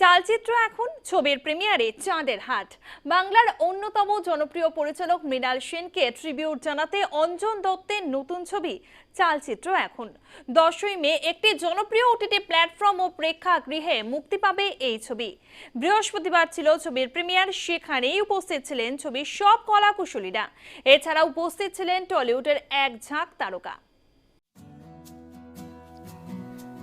চালচিত্র এখন ছবির প্রিমিয়ারে চাঁদের হাট। বাংলার অন্যতম জনপ্রিয় পরিচালক মৃণাল সেনকে ট্রিবিউট জানাতে অঞ্জন দত্তের নতুন ছবি চালচিত্র এখন। দশই মে একটি জনপ্রিয় ওটিটি প্ল্যাটফর্ম ও প্রেক্ষাগৃহে মুক্তি পাবে এই ছবি। বৃহস্পতিবার ছিল ছবির প্রিমিয়ার, সেখানেই উপস্থিত ছিলেন ছবির সব কলাকুশলীরা। এছাড়া উপস্থিত ছিলেন টলিউডের এক ঝাঁক তারকা।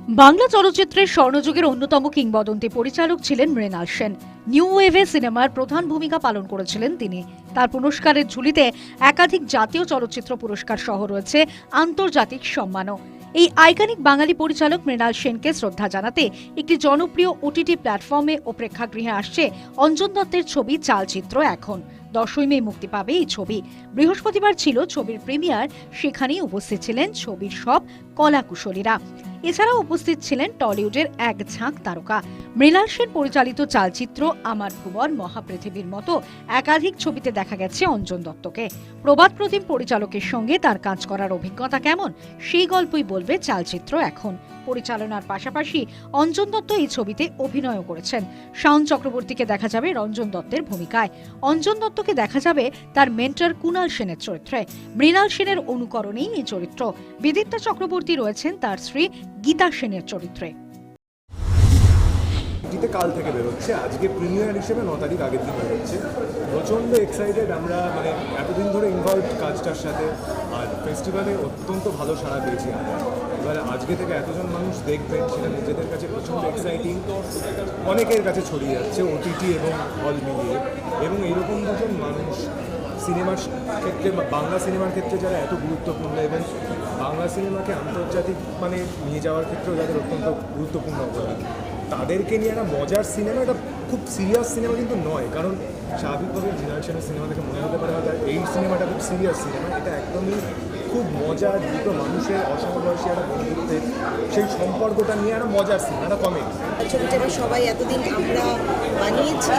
বাংলা চলচ্চিত্রের স্বর্ণযুগের অন্যতম কিংবদন্তি পরিচালক ছিলেন মৃণাল সেন। নিউ ওয়েভে সিনেমার প্রধান ভূমিকা পালন করেছিলেন তিনি। তার পুরস্কারের ঝুলিতে একাধিক জাতীয় চলচ্চিত্র পুরস্কার সহ রয়েছে আন্তর্জাতিক সম্মানও। এই আইকনিক বাঙালি পরিচালক মৃণাল সেনকে শ্রদ্ধা জানাতে একটি জনপ্রিয় ওটিটি প্ল্যাটফর্মে ও প্রেক্ষাগৃহে আসছে অঞ্জন দত্তের ছবি চালচিত্র এখন। দশই মে মুক্তি পাবে এই ছবি। বৃহস্পতিবার ছিল ছবির প্রিমিয়ার, সেখানেই উপস্থিত ছিলেন ছবির সব কলাকুশলীরা। এছাড়াও উপস্থিত ছিলেন টলিউডের এক ঝাঁক তারকা। মৃণাল সেন পরিচালিত চালচিত্র আমার ভুবন মহাপৃথিবীর মতো একাধিক ছবিতে দেখা গেছে অঞ্জন দত্তকে। প্রবাদ প্রতিম পরিচালকের সঙ্গে তার কাজ করার অভিজ্ঞতা কেমন, সেই গল্পই বলবে চালচিত্র এখন। পরিচালনার পাশাপাশি অঞ্জন দত্ত এই ছবিতে অভিনয়ও করেছেন। শাওন চক্রবর্তীকে দেখা যাবে রঞ্জন দত্তের ভূমিকায়। অঞ্জন দত্তকে দেখা যাবে তার মেন্টর কুণাল সেনের চরিত্রে। মৃণাল সেনের অনুকরণেই এই চরিত্র। বিদিত্যা চক্রবর্তী রয়েছেন তার স্ত্রী গীতা সেনের চরিত্রে। জিতে কাল থেকে বেরোচ্ছে। আজকে প্রিমিয়ার হিসেবে ন তারিখ আগের দিন বেরোচ্ছে। প্রচণ্ড এক্সাইটেড আমরা মানে এতদিন ধরে ইনভলভ কাজটার সাথে। আর ফেস্টিভ্যালে অত্যন্ত ভালো সাড়া পেয়েছি আমরা। এবারে আজকে থেকে এতজন মানুষ দেখবেন, সেটা নিজেদের কাছে প্রচণ্ড এক্সাইটিং অনেকের কাছে ছড়িয়ে যাচ্ছে ওটিটি এবং হল মিলিয়ে। এবং এইরকম দুজন মানুষ সিনেমার ক্ষেত্রে বাংলা সিনেমার ক্ষেত্রে যারা এত গুরুত্বপূর্ণ এবং বাংলা সিনেমাকে আন্তর্জাতিক মানে নিয়ে যাওয়ার ক্ষেত্রেও যাদের অত্যন্ত গুরুত্বপূর্ণ অবদান। তাদেরকে নিয়ে একটা মজার সিনেমা, এটা খুব সিরিয়াস সিনেমা কিন্তু নয়। কারণ স্বাভাবিকভাবে জেনারেশনের সিনেমা দেখে মনে হতে পারে হয়তো এই সিনেমাটা খুব সিরিয়াস সিনেমা, এটা একদমই খুব মজার, দুটো মানুষের অসমবয়সী একটা বন্ধুত্বের সেই সম্পর্কটা নিয়ে একটা মজার সিনেমা, একটা কমেডি ছবিটা সবাই এতদিন আমরা বানিয়েছি।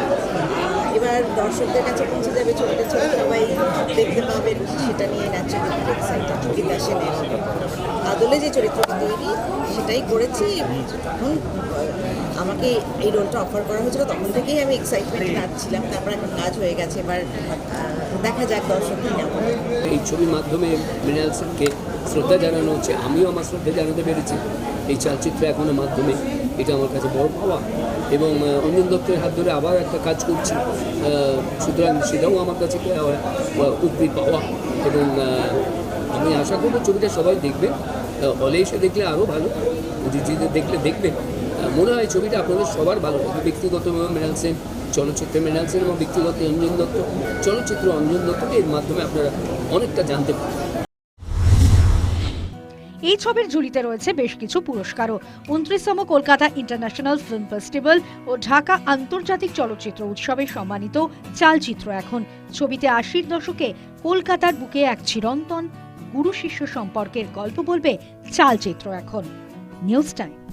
এবার দর্শকদের কাছে পৌঁছে যাবে ছবিটা ছবি সবাই দেখতে পাবেন সেটা নিয়ে ন্যাচারালি আদলে যে চরিত্রটা তৈরি, সেটাই করেছি। তখন আমাকে এই রোলটা অফার করা হয়েছিল, তখন থেকেই আমি এক্সাইটমেন্ট নাচছিলাম তারপর এখন কাজ হয়ে গেছে, এবার দেখা যাক দর্শক এই ছবির মাধ্যমে মৃণাল সেনকে শ্রদ্ধা জানানো হচ্ছে, আমিও আমার শ্রদ্ধা জানাতে পেরেছি। এই চলচ্চিত্র এখনও মাধ্যমে। এটা আমার কাছে বড় পাওয়া। এবং অঞ্জন দত্তের হাত ধরে আবার একটা কাজ করছি। সুতরাং সেটাও আমার কাছে উপরি পাওয়া। এবং আমি আশা করব ছবিটা সবাই দেখবে। হলে এসে দেখলে আরও ভালো। যদি দেখলে দেখবে। মনে হয় ছবিটা আপনাদের সবার ভালো লাগবে। ব্যক্তিগতভাবে মৃণাল সেন চলচ্চিত্রে মৃণাল সেন এবং ব্যক্তিগত অঞ্জন দত্ত। চলচ্চিত্র অঞ্জন দত্তকে এর মাধ্যমে আপনারা অনেকটা জানতে পারবেন। এই ছবির ঝুলিতে রয়েছে বেশ কিছু পুরস্কারও। উনত্রিশতম কলকাতা ইন্টারন্যাশনাল ফিল্ম ফেস্টিভ্যাল ও ঢাকা আন্তর্জাতিক চলচ্চিত্র উৎসবে সম্মানিত চালচিত্র এখন। ছবিতে আশির দশকে কলকাতার বুকে এক চিরন্তন গুরু শিষ্য সম্পর্কের গল্প বলবে চালচিত্র এখন। News time.